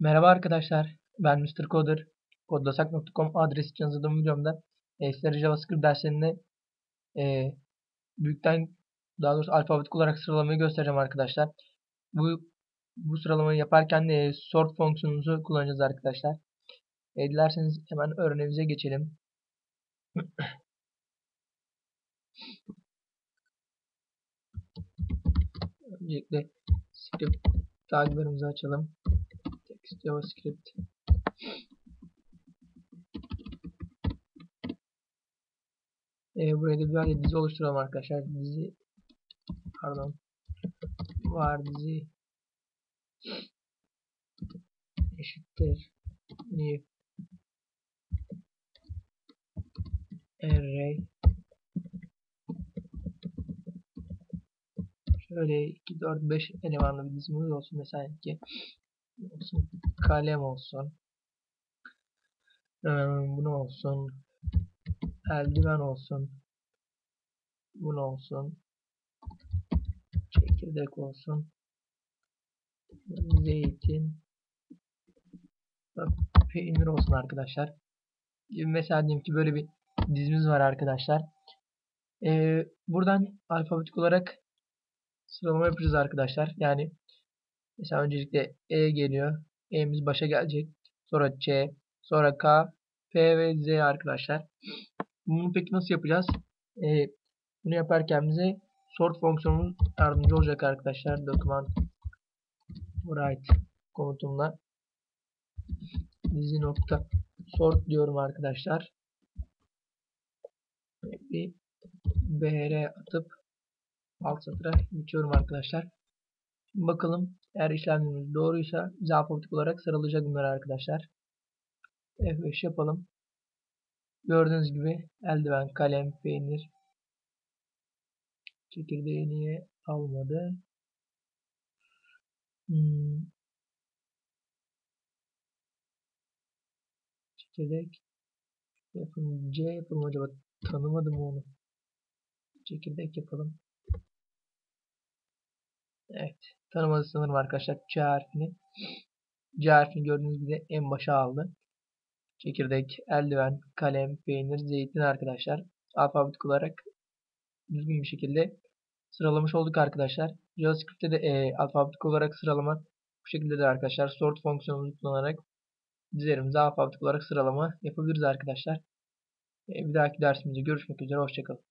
Merhaba arkadaşlar, ben Mr. Coder. Kodlasak.com adresi için hazırladığım videomda e, sizlere JavaScript derslerinde e, büyükten daha doğrusu alfabetik olarak sıralamayı göstereceğim arkadaşlar. Bu bu sıralamayı yaparken de sort fonksiyonumuzu kullanacağız arkadaşlar. E, dilerseniz hemen örneğimize geçelim. Öncelikle script taglarımızı açalım. Text JavaScript. E, buraya da bir dizi oluşturalım arkadaşlar. Dizi pardon. Var dizi. Eşittir. New. Array. Şöyle 2 4 5 elemanlı bir dizimiz olsun mesela ki kalem olsun. Ee, bunu olsun. Eldiven olsun. Bunu olsun. Çekirdek olsun. Zeytin. Peynir olsun arkadaşlar. Mesela diyelim ki böyle bir dizimiz var arkadaşlar. Ee, buradan alfabetik olarak sıralama yapacağız arkadaşlar. Yani mesela öncelikle E geliyor E'miz başa gelecek sonra C sonra K P ve Z arkadaşlar bunu peki nasıl yapacağız? Ee, bunu yaparken bize sort fonksiyonumuz yardımcı olacak arkadaşlar. Document write komutumla dizi nokta sort diyorum arkadaşlar. Bir br atıp alt satıra geçiyorum arkadaşlar. Bakalım eğer işlemlerimiz doğruysa bize alfabetik olarak sıralayacak bunlar arkadaşlar. F5 yapalım. Gördüğünüz gibi eldiven, kalem, peynir. Çekirdeği niye almadı? Hmm. Çekirdek. Yapın C yapalım acaba tanımadım onu. Çekirdek yapalım. Evet. Tanımadı sanırım arkadaşlar. C harfini. C harfini gördüğünüz gibi en başa aldı çekirdek, eldiven, kalem, peynir, zeytin arkadaşlar. Alfabetik olarak düzgün bir şekilde sıralamış olduk arkadaşlar. JavaScript'te de e, alfabetik olarak sıralama bu şekilde de arkadaşlar sort fonksiyonumuzu kullanarak dizilerimize alfabetik olarak sıralama yapabiliriz arkadaşlar. E, bir dahaki dersimizde görüşmek üzere. Hoşçakalın.